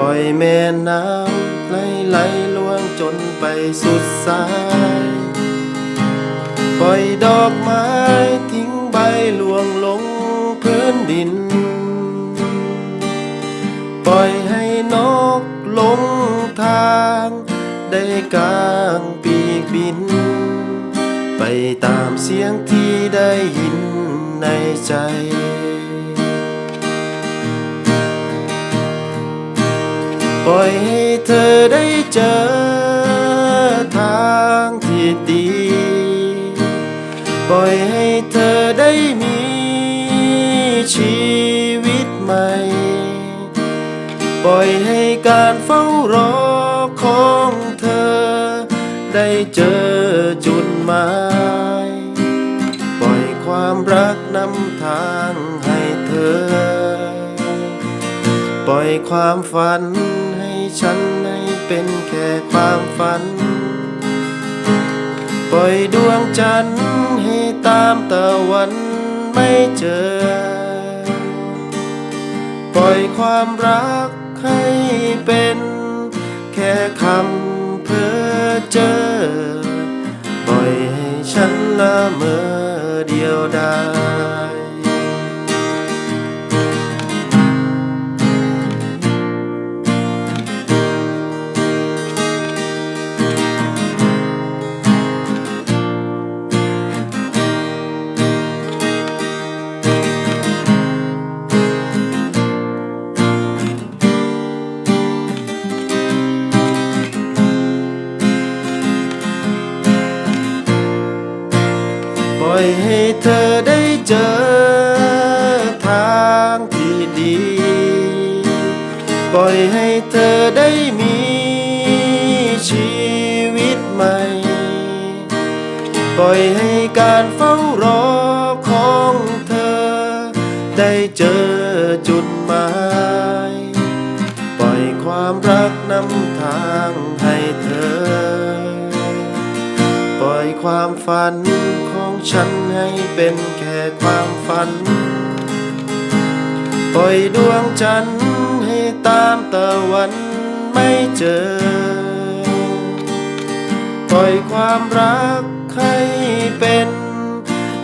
ล่อยแม่น้ำไหลไหลล่วงจนไปสุดสาย ปล่อยดอกไม้ทิ้งใบลวงลงพื้นดิน ปล่อยให้นกลงทาง ได้กางปีกบิน ไปตามเสียงที่ได้ยินในใจ ล่อยให้เธอได้เจอทางที่ดี ปล่อยให้เธอได้มีชีวิตใหม่ ปล่อยให้การเฝ้ารอของเธอ ได้เจอจุดหมาย ปล่อยความรักนำทางให้เธอ ปล่อยความฝัน ฉันให้เป็นแค่ความฝัน ปล่อยดวงจันทร์ให้ตามตะวันไม่เจอ ปล่อยความรักให้เป็นแค่คำเพ้อเจอ ปล่อยให้ฉันละเมอเดียวดาย อยให้เธอได้เจอทางที่ดี ปล่อยให้เธอได้มีชีวิตใหม่ ปล่อยให้การเฝ้ารอของเธอ ได้เจอจุดหมาย ปล่อยความรักนำทางให้เธอ ปล่อยความฝันของ ฉันให้เป็นแค่ความฝัน ปล่อยดวงจันทร์ให้ตามตะวันไม่เจอ ปล่อยความรักให้เป็น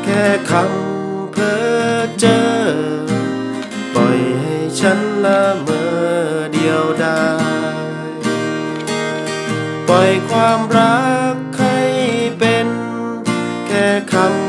แค่คำเพ้อเจอ ปล่อยให้ฉันละเมอเดียวดาย ปล่อยความรัก คำ